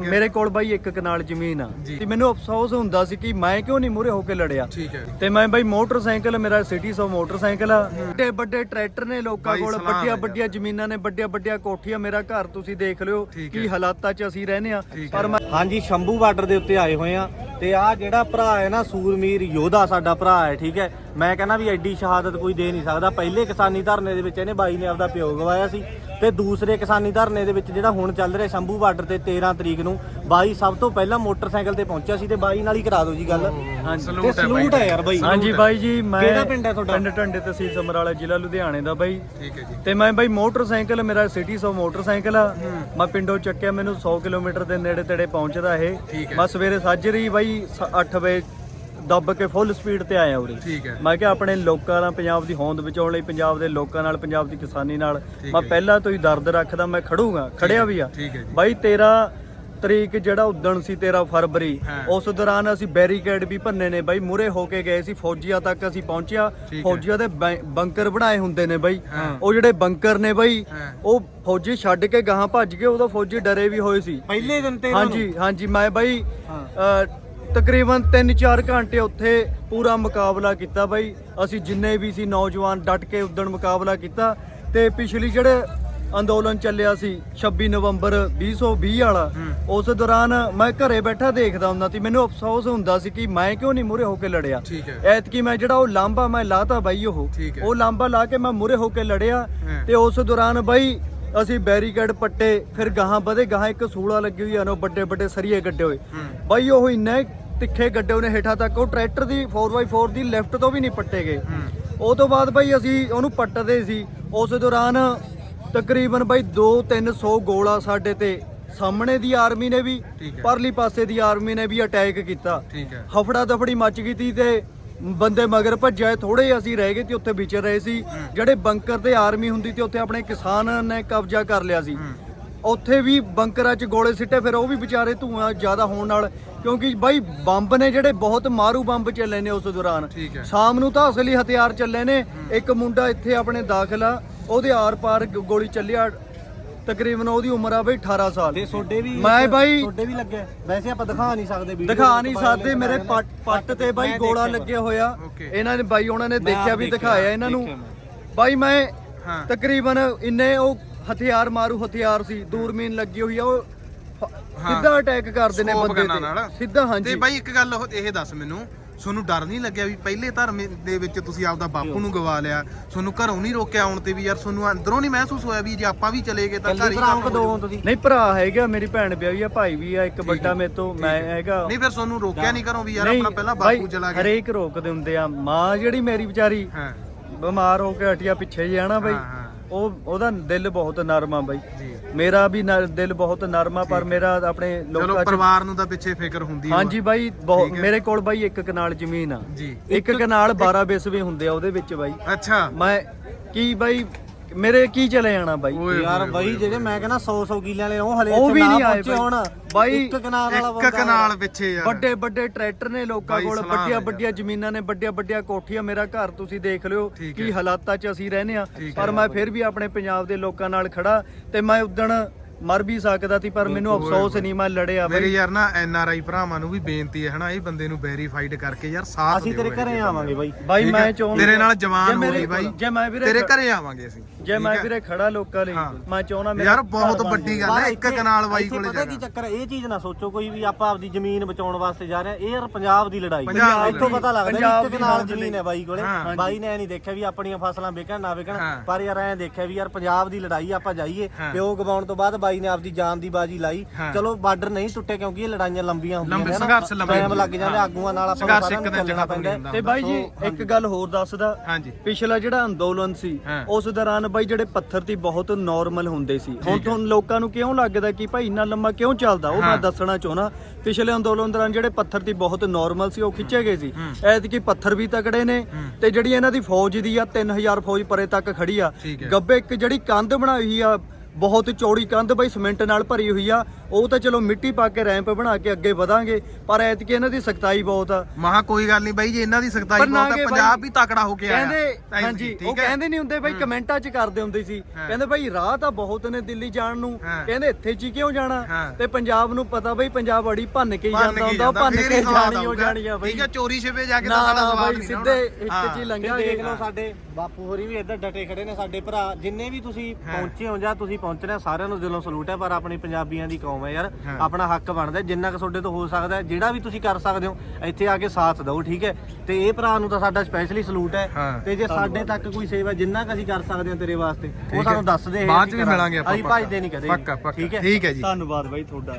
ਮੇਰੇ ਕੋਲ ਬਾਈ ਇੱਕ ਕਨਾਲ ਜ਼ਮੀਨ ਆ। ਤੇ ਮੈਨੂੰ ਅਫਸੋਸ ਹੁੰਦਾ ਸੀ ਕਿ ਮੈਂ ਕਿਉਂ ਨਹੀਂ ਮੂਰੇ ਹੋ ਕੇ ਲੜਿਆ। ਠੀਕ ਹੈ। ਤੇ ਮੈਂ ਬਾਈ ਮੋਟਰਸਾਈਕਲ ਮੇਰਾ ਸਿਟੀ ਸੋ ਮੋਟਰਸਾਈਕਲ ਆ। ਵੱਡੇ ਵੱਡੇ ਟਰੈਕਟਰ ਨੇ ਲੋਕਾਂ ਕੋਲ ਵੱਡੀਆਂ ਵੱਡੀਆਂ ਜ਼ਮੀਨਾਂ ਨੇ ਵੱਡੀਆਂ ਵੱਡੀਆਂ ਕੋਠੀਆਂ ਮੇਰਾ ਘਰ ਤੁਸੀਂ ਦੇਖ ਲਿਓ ਕੀ। ਹਾਲਾਤਾਂ 'ਚ ਅਸੀਂ ਰਹਿੰਦੇ ਆ ਪਰ। ਮੈਂ ਹਾਂਜੀ ਸ਼ੰਭੂ ਬਾਰਡਰ ਦੇ ਉੱਤੇ ਆਏ ਹੋਏ ਆ ਤੇ ਆ ਜਿਹੜਾ ਭਰਾ ਹੈ ਨਾ ਸੂਰਮੀਰ ਯੋਧਾ ਸਾਡਾ ਭਰਾ ਹੈ ਠੀਕ ਹੈ। ਮੈਂ ਕਹਿੰਦਾ ਵੀ ਐਡੀ ਸ਼ਹਾਦਤ ਕੋਈ ਦੇ ਨਹੀਂ ਸਕਦਾ। ਪਹਿਲੇ ਕਿਸਾਨੀ ਧਰਨੇ ਦੇ ਵਿੱਚ ਇਹਨੇ ਬਾਈ ਨੇ ਆਪਦਾ ਪਿਓ ਗਵਾਇਆ ਸੀ ਤੇ ਦੂਸਰੇ ਕਿਸਾਨੀ ਧਰਨੇ ਦੇ ਵਿੱਚ ਜਿਹੜਾ ਹੁਣ ਚੱਲ ਰਿਹਾ ਸ਼ੰਭੂ ਬਾਰਡਰ ਤੇ 13 ਤਰੀਕ ਨੂੰ ਬਾਈ ਸਭ ਤੋਂ ਪਹਿਲਾਂ ਮੋਟਰਸਾਈਕਲ ਤੇ ਪਹੁੰਚਿਆ ਸੀ ਤੇ ਬਾਈ ਨਾਲ ਹੀ ਕਰਾ ਦਿਓ ਜੀ ਗੱਲ। ਤੇ ਸਲੂਟ। ਹੈ ਯਾਰ ਬਾਈ। ਹਾਂਜੀ ਬਾਈ ਜੀ ਮੈਂ ਕਿਹੜਾ ਪਿੰਡ ਹੈ ਤੁਹਾਡਾ? ਪਿੰਡ ਟੰਡੇ ਤਹਿਸੀਲ ਸਮਰਾਲਾ ਜ਼ਿਲ੍ਹਾ ਲੁਧਿਆਣੇ ਦਾ ਬਾਈ। ਠੀਕ ਹੈ ਜੀ। ਤੇ ਮੈਂ ਬਾਈ ਮੋਟਰਸਾਈਕਲ ਮੇਰਾ ਸਿਟੀ ਸੋ ਮੋਟਰਸਾਈਕਲ ਆ। ਮੈਂ ਪਿੰਡੋਂ ਚੱਕਿਆ ਮੈਨੂੰ 100 ਕਿਲੋਮੀਟਰ ਦੇ ਨੇੜੇ ਤੇੜੇ ਪਹੁੰਚਦਾ ਇਹ। ਮੈਂ ਸਵੇਰੇ ਸਾਜਰੀ ਬਾਈ 8 ਵਜੇ ਦੱਬ ਕੇ ਫੁੱਲ ਸਪੀਡ ਤੇ ਆਇਆ ਉਰੇ ਠੀਕ ਹੈ ਮੈਂ ਕਿਹਾ ਆਪਣੇ ਲੋਕਾਂ ਨਾਲ ਪੰਜਾਬ ਦੀ ਹੋਂਦ ਬਚਾਉਣ ਲਈ ਪੰਜਾਬ ਦੇ ਲੋਕਾਂ ਨਾਲ ਪੰਜਾਬ ਦੀ ਕਿਸਾਨੀ ਨਾਲ ਮੈਂ। ਪਹਿਲਾਂ ਤੋਂ ਹੀ ਦਰਦ ਰੱਖਦਾ ਮੈਂ ਖੜੂਗਾ ਖੜਿਆ ਵੀ ਆ ਬਾਈ 13 ਤਰੀਕ ਜਿਹੜਾ ਉਦਣ ਸੀ 13 ਫਰਵਰੀ। ਉਸ ਦੌਰਾਨ ਅਸੀਂ ਬੈਰੀਕੇਡ ਵੀ ਭੰਨੇ ਨੇ ਬਾਈ ਮੂਰੇ ਹੋ ਕੇ ਗਏ ਸੀ ਫੌਜੀਆਂ ਤੱਕ ਅਸੀਂ ਪਹੁੰਚਿਆ। ਫੌਜੀਆਂ ਦੇ ਬੰਕਰ ਬਣਾਏ ਹੁੰਦੇ ਨੇ ਬਾਈ। ਉਹ ਜਿਹੜੇ ਬੰਕਰ ਨੇ ਬਾਈ। ਉਹ ਫੌਜੀ ਛੱਡ ਕੇ ਗਾਹਾਂ ਭੱਜ ਗਏ ਉਦੋਂ ਫੌਜੀ ਡਰੇ ਵੀ ਹੋਏ ਸੀ ਪਹਿਲੇ ਦਿਨ ਤੇ ਹਾਂਜੀ ਹਾਂਜੀ ਮੈਂ ਬਾਈ ਤਕਰੀਬਨ 3-4 ਘੰਟੇ ਉੱਥੇ ਪੂਰਾ ਮੁਕਾਬਲਾ ਕੀਤਾ ਬਾਈ। ਅਸੀਂ ਜਿੰਨੇ ਵੀ ਸੀ ਨੌਜਵਾਨ ਡਟ ਕੇ ਉਦਣ ਮੁਕਾਬਲਾ ਕੀਤਾ ਤੇ ਪਿਛਲੀ ਜਿਹੜੇ ਅੰਦੋਲਨ ਚੱਲਿਆ ਸੀ 26 ਨਵੰਬਰ 2020 ਵਾਲਾ ਉਸ ਦੌਰਾਨ ਮੈਂ ਘਰੇ ਬੈਠਾ ਦੇਖਦਾ ਹੁੰਦਾ ਸੀ। ਮੈਨੂੰ ਅਫਸੋਸ ਹੁੰਦਾ ਸੀ ਕਿ ਮੈਂ ਕਿਉਂ ਨਹੀਂ ਮੂਰੇ ਹੋ ਕੇ ਲੜਿਆ। ਐਤਕੀ ਮੈਂ ਜਿਹੜਾ ਉਹ ਲਾਂਬਾ ਮੈਂ ਲਾਤਾ ਬਾਈ ਉਹ। ਉਹ ਲਾਂਬਾ ਲਾ ਕੇ ਮੈਂ ਮੂਰੇ ਹੋ ਕੇ ਲੜਿਆ। ਤੇ ਉਸ ਦੌਰਾਨ ਬਾਈ ਅਸੀਂ ਬੈਰੀਕੇਡ ਪੱਟੇ ਫਿਰ ਗਾਹਾਂ ਵਧੇ ਗਾਹਾਂ ਇੱਕ ਸੂਲਾ ਲੱਗੀ ਹੋਈ ਆ ਨੋ ਵੱਡੇ ਵੱਡੇ ਸਰੀਏ ਗੱਡੇ ਹੋਏ। ਬਾਈ ਉਹ ਇੰਨੇ ਤਿੱਖੇ ਗੱਡੇ ਉਹਨੇ ਹੇਠਾਂ ਤੱਕ ਉਹ ਟਰੈਕਟਰ ਦੀ 4x4 ਦੀ ਲੈਫਟ ਤੋਂ ਵੀ ਨਹੀਂ ਪੱਟੇ ਗਏ ਉਹ ਤੋਂ ਬਾਅਦ ਬਾਈ ਅਸੀਂ ਉਹਨੂੰ ਪੱਟਦੇ ਸੀ। ਉਸ ਦੌਰਾਨ ਤਕਰੀਬਨ ਬਾਈ 2-300 ਗੋਲਾ ਸਾਡੇ ਤੇ ਸਾਹਮਣੇ ਦੀ ਆਰਮੀ ਨੇ ਵੀ। ਪਰਲੀ ਪਾਸੇ ਦੀ ਆਰਮੀ ਨੇ ਵੀ ਅਟੈਕ ਕੀਤਾ। ਹਫੜਾ ਦਫੜੀ ਮੱਚ ਗਈ ਤੀ ਤੇ ਬੰਦੇ ਮਗਰ ਭੱਜੇ ਥੋੜੇ ਅਸੀਂ ਰਹਿ ਗਏ ਤੇ ਉੱਥੇ ਵਿਚਰ ਰਹੇ ਸੀ। ਜਿਹੜੇ ਬੰਕਰ ਤੇ ਆਰਮੀ ਹੁੰਦੀ ਤੇ ਉੱਥੇ ਆਪਣੇ ਕਿਸਾਨ ਨੇ ਕਬਜ਼ਾ ਕਰ ਲਿਆ ਸੀ। ਉੱਥੇ ਵੀ ਬੰਕਰਾਂ 'ਚ ਗੋਲੇ ਸਿੱਟੇ ਫਿਰ ਉਹ ਵੀ ਵਿਚਾਰੇ ਧੂਆਂ ਜ਼ਿਆਦਾ ਹੋਣ ਨਾਲ ਕਿਉਂਕਿ ਬਾਈ ਬੰਬ ਨੇ ਜਿਹੜੇ ਬਹੁਤ ਮਾਰੂ ਬੰਬ ਚੱਲੇ ਨੇ ਉਸ ਦੌਰਾਨ। ਸ਼ਾਮ ਨੂੰ ਤਾਂ ਅਸਲੀ ਹਥਿਆਰ ਚੱਲੇ ਨੇ। ਇੱਕ ਮੁੰਡਾ ਇੱਥੇ ਆਪਣੇ ਦਾਖਲ ਆ ਉਹਦੇ ਆਰ-ਪਾਰ ਗੋਲੀ ਚੱਲਿਆ ਤਕਰੀਬਨ ਉਹਦੀ ਉਮਰ ਆ ਬਈ 18 ਸਾਲ। ਤੇ ਸੋਡੇ ਵੀ ਮੈਂ ਬਾਈ ਸੋਡੇ ਵੀ ਲੱਗੇ ਵੈਸੇ ਆਪਾਂ ਦਿਖਾ ਨਹੀਂ ਸਕਦੇ ਵੀਡੀਓ ਦਿਖਾ ਨਹੀਂ ਸਕਦੇ। ਮੇਰੇ ਪੱਟ ਤੇ ਬਾਈ ਗੋਲਾ ਲੱਗਿਆ ਹੋਇਆ. ਇਹਨਾਂ ਨੇ ਬਾਈ ਉਹਨਾਂ ਨੇ ਦੇਖਿਆ ਵੀ ਦਿਖਾਇਆ ਇਹਨਾਂ ਨੂੰ। ਬਾਈ ਮੈਂ ਤਕਰੀਬਨ ਇੰਨੇ ਉਹ ਹਥਿਆਰ ਮਾਰੂ ਹਥਿਆਰ ਸੀ ਦੂਰਮੀਨ ਲੱਗੀ ਹੋਈ ਆ ਉਹ ਫ- ਹਾਂ। ਸਿੱਧਾ ਅਟੈਕ ਕਰਦੇ ਨੇ Scope ਬੰਦੇ ਗੰਨਾਂ ਨਾਲ। ਤੇ ਸਿੱਧਾ ਤੇ ਹਾਂਜੀ ਬਾਈ ਇੱਕ ਗੱਲ ਉਹ- ਇਹ ਦੱਸ ਮੈਨੂੰ ਤੁਹਾਨੂੰ ਡਰ ਨਹੀਂ ਲੱਗਿਆ ਵੀ ਪਹਿਲੇ ਧਰਮ ਦੇ ਵਿੱਚ ਤੁਸੀਂ ਆਪਦਾ ਬਾਪੂ ਨੂੰ ਗਵਾ ਲਿਆ ਤੁਹਾਨੂੰ ਘਰੋਂ ਨਹੀਂ ਰੋਕਿਆ ਆਉਣ ਤੇ ਵੀ ਯਾਰ ਤੁਹਾਨੂੰ ਅੰਦਰੋਂ ਨਹੀਂ ਮਹਿਸੂਸ ਹੋਇਆ ਵੀ ਜੇ ਆਪਾਂ ਵੀ ਚਲੇ ਗਏ ਤਾਂ ਘਰ ਹੀ ਕੰਮ ਹੋ ਜਾਊ? ਤੁਸੀਂ? ਨਹੀਂ ਭਰਾ ਹੈਗਾ ਮੇਰੀ ਭੈਣ ਵਿਆਹੀ ਆ ਭਾਈ ਵੀ ਆ ਇੱਕ ਵੱਡਾ ਮੇਰੇ ਤੋਂ ਮੈਂ ਹੈਗਾ। ਨਹੀਂ ਫਿਰ ਤੁਹਾਨੂੰ ਰੋਕਿਆ ਨਹੀਂ ਘਰੋਂ ਵੀ ਯਾਰ ਆਪਣਾ ਪਹਿਲਾਂ ਬਾਈ, ਬਾਪੂ ਚਲਾ ਗਿਆ। ਹਰੇਕ ਰੋਕਦੇ ਹੁੰਦੇ ਆ। ਮਾਂ ਜਿਹੜੀ ਮੇਰੀ ਵਿਚਾਰੀ ਹਾਂ। ਬਿਮਾਰ ਹੋ ਕੇ ਹਟਿਆ ਪਿੱਛੇ ਜੇ ਆਣਾ ਬਾਈ। ਹਾਂ, ਹਾਂ। ਉਹ ਉਹਦਾ ਦਿਲ ਬਹੁਤ ਨਰਮ ਆ ਬਾਈ। ਜੀ। ਮੇਰਾ ਵੀ ਦਿਲ ਬਹੁਤ ਨਰਮ ਆ ਪਰ ਮੇਰਾ ਆਪਣੇ ਚਲੋ ਲੋਕਾਂ 'ਚ ਪਰਿਵਾਰ ਨੂੰ ਤਾਂ ਪਿੱਛੇ ਫਿਕਰ ਹੁੰਦੀ ਹੋਊ। ਹਾਂਜੀ ਬਾਈ ਬਹੁਤ। ਮੇਰੇ ਕੋਲ ਬਾਈ ਇੱਕ ਕਨਾਲ ਜ਼ਮੀਨ ਆ। ਜੀ। ਇੱਕ ਕਨਾਲ 12 ਬਿਸਵੇ ਹੁੰਦੇ ਆ ਉਹਦੇ ਵਿੱਚ ਬਾਈ। ਅੱਛਾ। ਮੈਂ ਕੀ ਬਾਈ ਮੇਰੇ ਕੀ ਚਲੇ ਜਾਣਾ ਬਾਈ? ਯਾਰ ਬਾਈ ਜਿਹੜੇ ਮੈਂ ਕਹਿੰਦਾ 100 100 ਕਿੱਲੇ ਵਾਲੇ ਉਹ ਹਲੇ ਉਹ ਇੱਥੇ ਵੀ ਨਾ ਨਹੀਂ ਆਏ ਪਹੁੰਚੇ ਹੁਣ। ਬਾਈ, ਇੱਕ ਕਨਾਲ ਵਾਲਾ ਇੱਕ ਬੰਦਾ। ਕਨਾਲ ਪਿੱਛੇ ਯਾਰ। ਵੱਡੇ ਵੱਡੇ ਟਰੈਕਟਰ ਨੇ ਲੋਕਾਂ ਕੋਲ ਵੱਡੀਆਂ ਵੱਡੀਆਂ ਜ਼ਮੀਨਾਂ ਨੇ ਵੱਡੀਆਂ ਵੱਡੀਆਂ ਕੋਠੀਆਂ ਮੇਰਾ ਘਰ ਤੁਸੀਂ ਦੇਖ ਲਿਓ ਕੀ। ਹਾਲਾਤਾਂ 'ਚ ਅਸੀਂ ਰਹਿੰਦੇ ਆ ਪਰ। ਮੈਂ ਫਿਰ ਵੀ ਆਪਣੇ ਪੰਜਾਬ ਦੇ ਲੋਕਾਂ ਨਾਲ ਖੜਾ ਤੇ ਮੈਂ ਉਦਣ ਮਰ ਵੀ ਸਕਦਾ ਸੀ ਪਰ ਮੈਨੂੰ ਅਫਸੋਸ ਨਹੀਂ ਮੈਂ ਲੜਿਆ ਮੇਰੇ ਯਾਰ ਨਾ ਐਨ ਆਰ ਆਈ ਭਰਾਵਾਂ ਨੂੰ ਵੀ ਬੇਨਤੀ ਹੈ ਹਨਾ ਇਹ ਬੰਦੇ ਨੂੰ ਵੈਰੀਫਾਈਡ ਕਰਕੇ ਯਾਰ ਸਾਥ ਅਸੀਂ ਤੇਰੇ ਘਰੇ ਆਵਾਂਗੇ ਬਾਈ ਬਾਈ ਮੈਂ ਹੈ? ਚਾਹੁੰਦਾ ਤੇਰੇ ਨਾਲ ਜਵਾਨ ਹੋਈ ਬਾਈ ਜੇ ਮੈਂ ਵੀਰੇ ਤੇਰੇ ਘਰੇ ਆਵਾਂਗੇ ਅਸੀਂ ਜੇ ਮੈਂ ਹੈ? ਵੀਰੇ ਖੜਾ ਲੋਕਾਂ ਲਈ ਹਾਂ। ਮੈਂ ਚਾਹੁੰਦਾ ਮੇਰਾ ਯਾਰ ਬਹੁਤ ਵੱਡੀ। ਗੱਲ ਹੈ ਇੱਕ ਕਨਾਲ ਬਾਈ ਕੋਲੇ ਪਤਾ ਕੀ ਚੱਕਰ ਹੈ? ਇਹ ਚੀਜ਼ ਨਾ ਸੋਚੋ ਕੋਈ ਵੀ ਆਪਾਂ ਆਪਦੀ ਜ਼ਮੀਨ ਬਚਾਉਣ ਵਾਸਤੇ ਜਾ ਰਹੇ ਹਾਂ ਇਹ ਯਾਰ ਪੰਜਾਬ ਦੀ ਲੜਾਈ ਇੱਥੋਂ। ਪਤਾ ਲੱਗਦਾ ਇੱਕ ਕਨਾਲ। ਜ਼ਮੀਨ ਹੈ ਬਾਈ ਕੋਲੇ ਹਾਂ। ਬਾਈ ਨੇ ਐ ਨਹੀਂ ਦੇਖਿਆ ਵੀ ਆਪਣੀਆਂ ਫਸਲਾਂ ਵਿਕਣ ਨਾ ਵਿਕਣ ਹਾਂ। ਪਰ ਯਾਰ ਐ ਦੇਖਿਆ ਵੀ ਯਾਰ ਪੰਜਾਬ ਦੀ ਲੜਾਈ ਆਪਾਂ ਜਾਈਏ ਹਾਂ। ਪਿਓ ਗਵਾਉਣ ਤੋਂ ਬਾਅਦ ਬਾਈ ਨੇ ਆਪਦੀ ਜਾਨ ਦੀ ਬਾਜੀ ਲਾਈ। ਚਲੋ ਬਾਰਡਰ ਨਹੀਂ ਟੁੱਟੇ ਕਿਉਂਕਿ ਇਹ ਲੜਾਈਆਂ ਲੰਬੀਆਂ ਹੁੰਦੀਆਂ ਨੇ ਟਾਈਮ ਲੱਗ। ਜਾਂਦੇ। ਆਗੂਆਂ ਨਾਲ ਆਪਾਂ ਸਾਰਿਆਂ ਚੱਲਣਾ ਪੈਂਦਾ। ਤੇ ਬਾਈ ਜੀ ਸੋ, ਇੱਕ ਗੱਲ ਹੋਰ ਦੱਸਦਾ ਹਾਂਜੀ ਪਿਛਲਾ ਜਿਹੜਾ ਅੰਦੋਲਨ ਸੀ ਹਾਂ। ਉਸ ਦੌਰਾਨ ਬਾਈ ਜਿਹੜੇ ਪੱਥਰ ਤੀ ਬਹੁਤ ਨਾਰਮਲ ਹੁੰਦੇ ਸੀ ਹੁਣ ਤੁਹਾਨੂੰ ਲੋਕਾਂ ਨੂੰ ਕਿਉਂ ਲੱਗਦਾ ਕਿ ਭਾਈ ਇੰਨਾ ਲੰਮਾ ਕਿਉਂ ਚੱਲਦਾ ਉਹ ਮੈਂ। ਦੱਸਣਾ ਚਾਹੁੰਦਾ ਪਿਛਲੇ ਅੰਦੋਲਨ ਦੌਰਾਨ ਜਿਹੜੇ ਪੱਥਰ ਤੀ ਬਹੁਤ ਨਾਰਮਲ ਸੀ ਉਹ ਖਿੱਚੇ ਗਏ ਸੀ ਐਤਕੀ ਪੱਥਰ ਵੀ ਤਕੜੇ ਨੇ ਤੇ ਜਿਹੜੀ ਇਹਨਾਂ ਦੀ ਫੌਜ ਦੀ ਆ 3000 ਫੌਜ ਪਰੇ ਤੱਕ ਖੜੀ ਆ। ਗੱਬੇ ਇੱਕ ਜਿਹੜੀ ਕੰਧ ਬਣਾਈ ਹੋਈ ਆ ਬਹੁਤ ਚੌੜੀ ਕੰਧ ਬਾਈ ਸਿਮੈਂਟ ਨਾਲ ਭਰੀ ਹੋਈ ਆ। ਉਹ ਤਾਂ ਚਲੋ ਮਿੱਟੀ ਪਾ ਕੇ ਰੈਂਪ ਬਣਾ ਕੇ ਅੱਗੇ ਵਧਾਂਗੇ ਪਰ ਐਤਕੀ ਇਹਨਾਂ ਦੀ ਸਖਤਾਈ ਬਹੁਤ ਆ ਮਹਾ ਕੋਈ ਗੱਲ ਨਹੀਂ ਬਾਈ ਜੀ ਇਹਨਾਂ ਦੀ ਸਖਤਾਈ ਬਹੁਤ ਬਾਈ ਪੰਜਾਬ ਵੀ ਤਕੜਾ ਹੋ ਕੇ ਆਇਆ ਕਹਿੰਦੇ ਹਾਂਜੀ ਠੀਕ ਉਹ ਹੈ? ਕਹਿੰਦੇ ਨਹੀਂ ਹੁੰਦੇ ਬਈ ਕਮੈਂਟਾਂ 'ਚ ਕਰਦੇ ਹੁੰਦੇ ਸੀ। ਕਹਿੰਦੇ ਬਈ ਰਾਹ ਤਾਂ ਬਹੁਤ ਨੇ ਦਿੱਲੀ ਜਾਣ ਨੂੰ। ਕਹਿੰਦੇ ਇੱਥੇ 'ਚ ਕਿਉਂ ਜਾਣਾ। ਤੇ ਪੰਜਾਬ ਨੂੰ ਪਤਾ ਬਈ ਪੰਜਾਬ ਅੜੀ ਭੰਨ ਕੇ ਹੀ ਜਾਂਦਾ ਹੁੰਦਾ ਭੰਨ ਕੇ ਜਾਣੀ ਹੋ। ਜਾਣੀ ਆ ਬਈ ਠੀਕ ਹੈ ਚੋਰੀ ਛਿਪੇ ਜਾ ਕੇ ਨਾ ਤਾਂ ਸਾਡਾ ਸਵਾਦ ਨਹੀਂ ਸਿੱਧੇ। ਇੱਕ। ਚ ਹੀ ਲੰਘਾਂਗੇ ਦੇਖ ਲਓ ਸਾਡੇ ਬਾਪੂ ਹੋਰੀ ਵੀ ਇੱਧਰ ਡਟੇ ਖੜੇ ਨੇ ਸਾਡੇ ਭਰਾ ਜਿੰਨੇ ਵੀ ਤੁਸੀਂ ਪਹੁੰਚੇ ਹੋ ਜਾਂ ਤੁਸੀਂ ਪਹੁੰਚਣਾ ਹੈ, ਸਾਰਿਆਂ ਨੂੰ ਦਿਲੋਂ ਸਲੂਟ ਹੈ ਪਰ ਆਪਣੀ ਪੰਜਾਬੀਆਂ ਦੀ ਕੌਮ ਹੈ ਯਾਰ। ਆਪਣਾ ਹੱਕ ਬਣਦਾ ਜਿੰਨਾ ਕੁ ਤੁਹਾਡੇ ਤੋਂ ਹੋ ਸਕਦਾ ਜਿਹੜਾ ਵੀ ਤੁਸੀਂ ਕਰ ਸਕਦੇ ਹੋ ਇੱਥੇ ਆ ਕੇ ਸਾਥ ਦਿਓ ਠੀਕ ਹੈ? ਤੇ ਇਹ ਭਰਾ ਨੂੰ ਤਾਂ ਸਾਡਾ ਸਪੈਸ਼ਲੀ ਸਲੂਟ ਹੈ। ਤੇ ਜੇ ਸਾਡੇ ਤੱਕ ਕੋਈ ਸੇਵਾ ਜਿੰਨਾ ਕੁ ਅਸੀਂ ਕਰ ਸਕਦੇ ਹਾਂ ਤੇਰੇ ਵਾਸਤੇ ਉਹ। ਸਾਨੂੰ ਦੱਸ ਦੇ ਬਾਅਦ ਚ ਵੀ। ਮਿਲਾਂਗੇ ਆਪਾਂ ਅਸੀਂ ਭਜਦੇ ਨਹੀਂ ਕਦੇ। ਪੱਕਾ ਪੱਕਾ। ਠੀਕ ਹੈ? ਠੀਕ ਹੈ ਜੀ। ਧੰਨਵਾਦ ਬਾਈ ਤੁਹਾਡਾ।